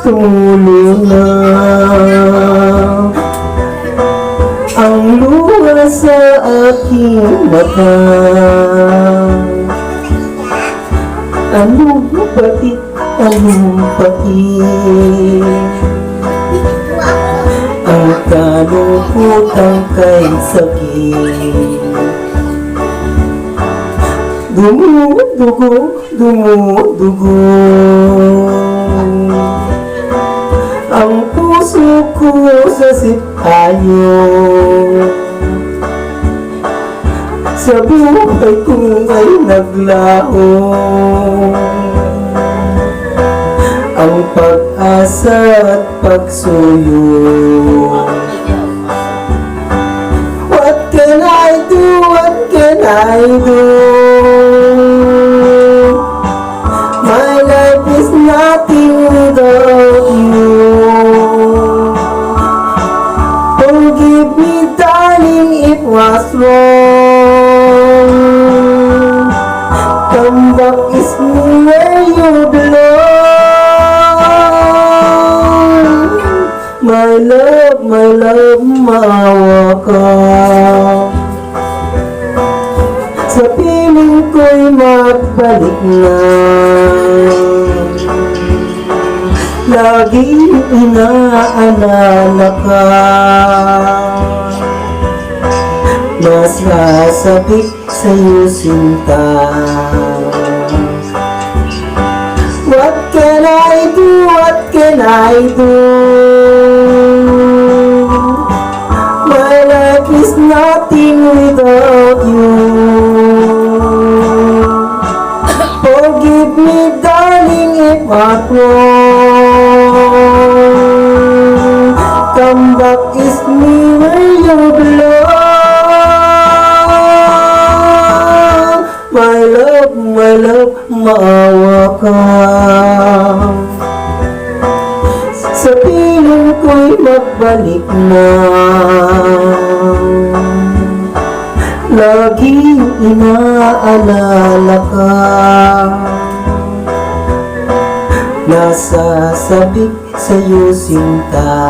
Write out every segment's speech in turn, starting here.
Tumulo na Ang luha sa aking mata. Anong bakit, anong bakit Ang kalungkutan kay sakit. Dumudugo, dumudugo ko sa sitayo Sa buhay ko ay naglaho Ang pag-asa at pagsuyo Back, is where you belong. My love, my love, maawa ka Sa piling ko'y magbalik na. Laging inaalala ka. Nasasabik sa'yo sinta What can I do? What can I do? My life is nothing without you. Forgive me, darling, if I'm wrong. Come back, My love, my love, maawa ka. Sa piling ko'y magbalik na. Laging inaalala ka. Nasasabik sa'yo sinta.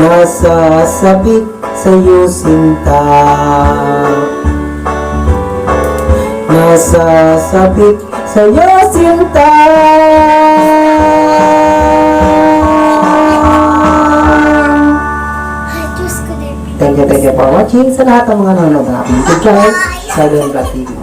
Nasasabik sa'yo sinta Nasasabik sa'yo sinta. Thank you, thank you for watching sa lahat ng mga nanonood ng aking YouTube channel, Sabi Black TV.